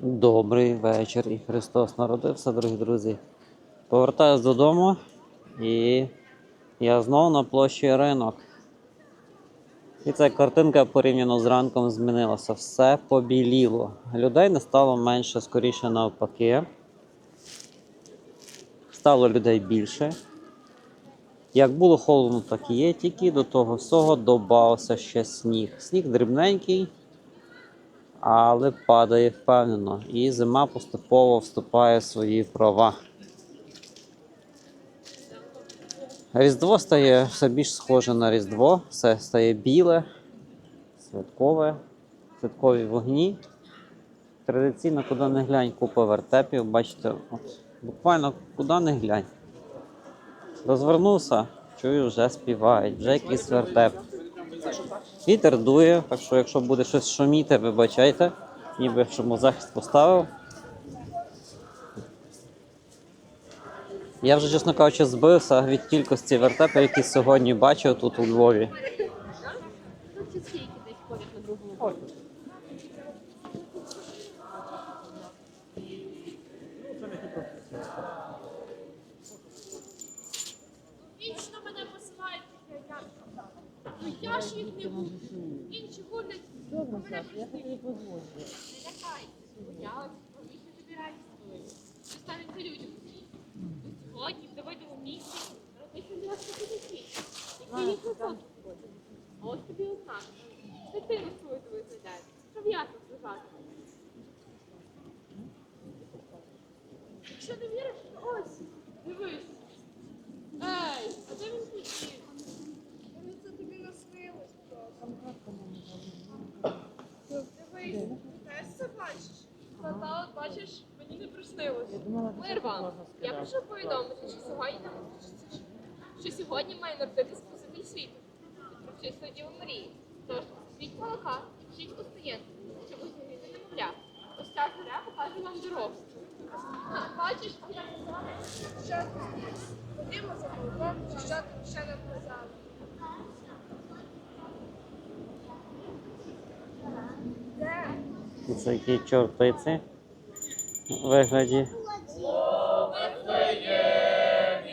Добрий вечір і Христос народився, дорогі друзі. Повертаюсь додому і я знову на площі ринок. І ця картинка порівняно з ранком змінилася. Все побіліло. Людей не стало менше, скоріше навпаки. Стало людей більше. Як було холодно, так і є, тільки до того всього додався ще сніг. Сніг дрібненький, але падає впевнено. І зима поступово вступає в свої права. Різдво стає все більш схоже на Різдво, все стає біле, святкове, святкові вогні. Традиційно, куди не глянь, купа вертепів. Бачите, от, буквально куди не глянь. Розвернувся, чую, вже співають, вже якийсь вертеп. Вітер дує, так що якщо буде щось шуміти, вибачайте, ніби шумозахист поставив. Я вже, чесно кажучи, збився від кількості вертепів, які сьогодні бачив тут у Львові. Тут чизкейки десь ходять на другому поверсі. Вічно мене посилають таке, я Ну я ж їх не буду. Інші гулять, мене прости. Не лякайся. Я от поміщу тобі радість свою. Що станеться людям. Ну, Сьогодні в Давидовому місті родився для вас такі. Які їх високо ходять. А ось тобі ознак. Дитину свою твою зайдає. Щоб ясно зважати. Якщо не віриш, то ось, дивись. Ей, а де він хотів? Ну, Це тобі наснилось просто. Дивись, ти теж це бачиш? Та та от бачиш, мені не приснилось. Мирван, я прошу повідомити, що сьогодні що сьогодні має народитись спаситель світу. Про чисту Діву Марії. Тож світь молока і вчіть устоєнку, щоб осягнути немовля. Ось ця зоря покаже вам дорогу. Бачиш, я казала, Що ти? Ходімо за молоком, чи що ти ще не казали? Це які чортиці в вигляді.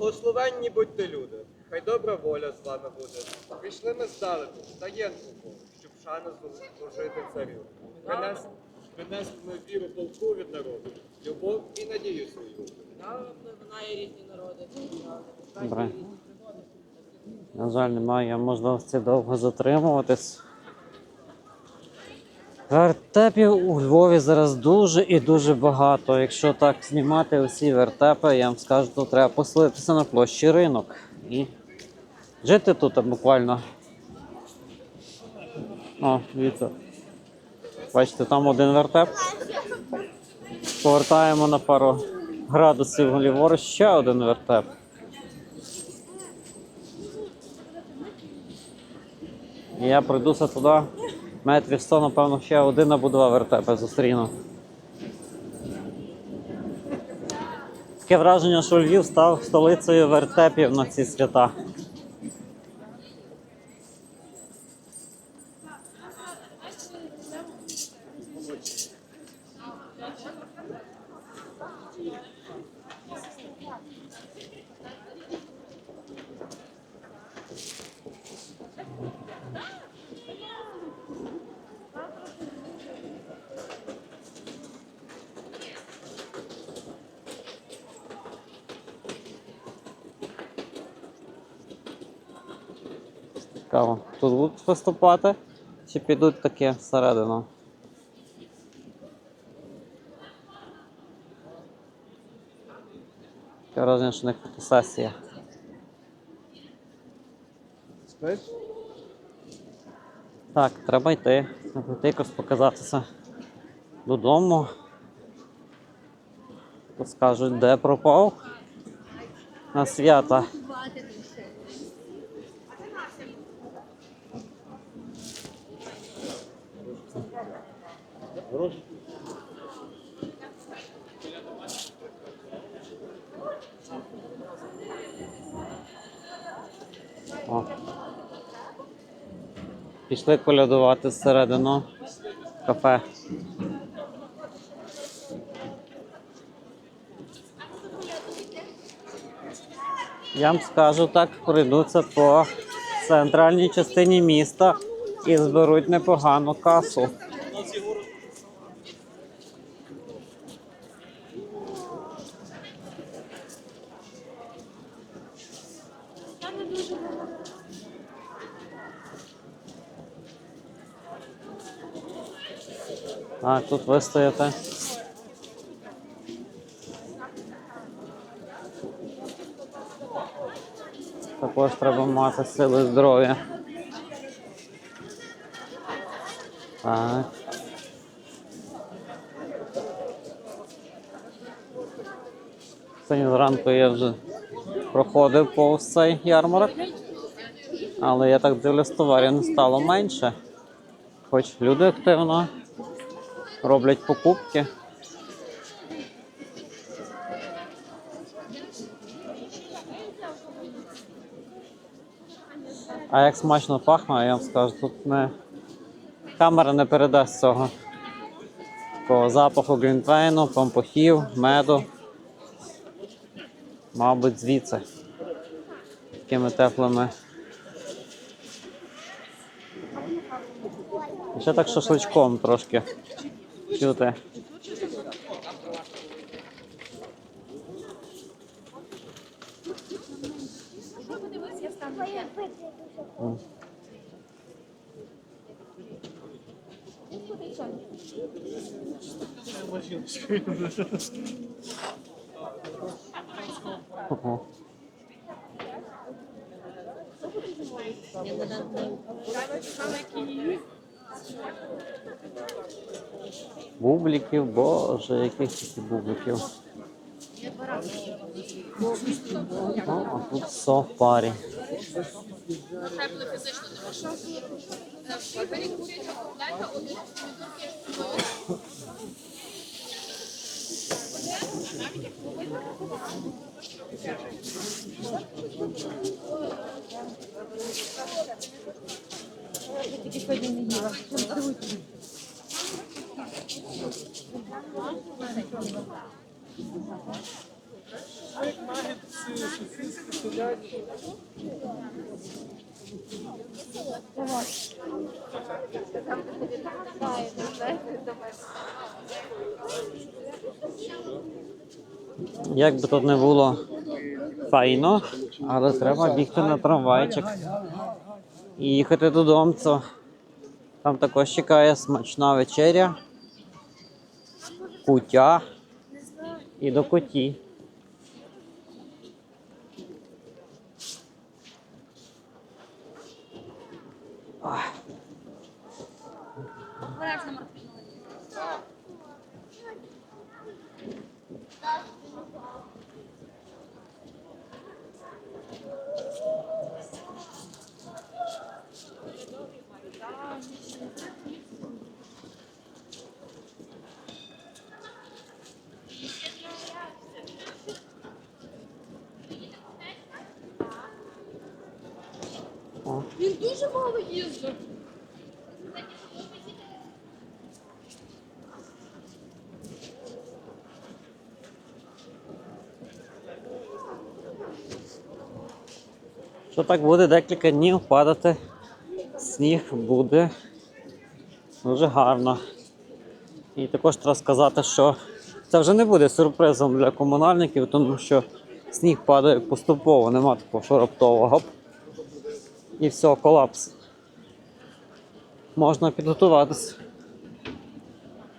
Благословенні будьте люди, хай добра воля з вами буде. Прийшли ми здалеку, таєнку, щоб шану служити царю. Принес, принесли ми віру полку від народу, любов і надію свою. Знає різні народи. Добре. На жаль, немає можливості довго затримуватись. Вертепів у Львові зараз дуже і дуже багато. Якщо так знімати усі вертепи, я вам скажу, то треба поселитися на площі ринок і жити тут буквально. О, дивіться. Бачите, там один вертеп. Повертаємо на пару градусів ліворуч ще один вертеп. І я пройдуся туди метрів 100, напевно, ще один або два вертепи зустріну. Таке враження, що Львів став столицею вертепів на ці свята. Цікаво. Тут будуть виступати чи підуть таке всередину? Таке враження, що них фотосесія. Спиш? Так, треба йти. Треба йти якось показатися додому. Скажуть, де пропав на свята. О. Пішли колядувати всередину кафе. Я вам скажу так, пройдуться по центральній частині міста і зберуть непогану касу. Так, тут ви стоїте. Також треба мати сили здоров'я. Так. Сьогодні зранку я вже проходив повз цей ярмарок. Але я так дивлюсь, товарів не стало менше. Хоч люди активно роблять покупки. А як смачно пахне, я вам скажу, тут не камера не передасть цього. Такого запаху глінтвейну, помпохів, меду. Мабуть, звідси. Такими теплими. Ще так шашличком трошки чути. Ого. Бубликів, боже, яких тільки бубликів. О, а тут все в парі. Як Давай би тут не було файно, але треба бігти на трамвайчик і їхати додому. Там також чекає смачна вечеря, кутя і до куті. Він дуже мало їздив. Що так буде декілька днів падати, сніг буде дуже гарно. І також треба сказати, що це вже не буде сюрпризом для комунальників, тому що сніг падає поступово, нема такого, що раптово гоп. І все, колапс. Можна підготуватися.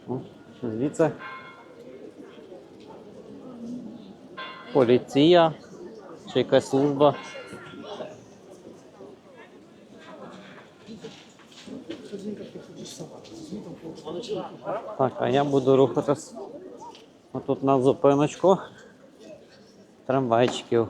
О, Звідси. поліція чи якась служба. Так, а я буду рухатись отут на зупиночку трамвайчиків.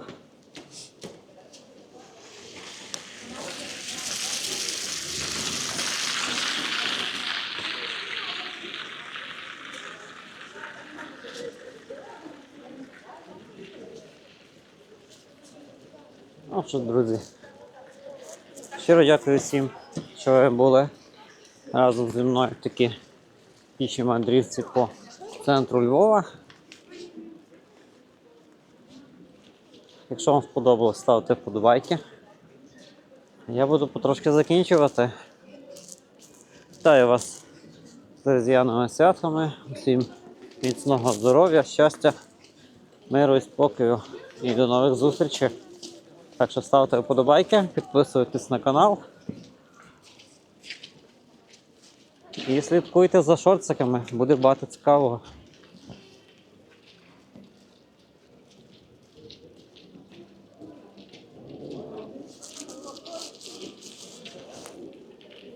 Що, друзі. Щиро дякую всім, що ви були разом зі мною такі піші мандрівці по центру Львова. Якщо вам сподобалось, ставте вподобайки. Я буду потрошки закінчувати. Вітаю вас з різдвяними святами. Усім міцного здоров'я, щастя, миру і спокою. І до нових зустрічей. Так що ставте вподобайки, підписуйтесь на канал. І слідкуйте за шорциками, буде багато цікавого.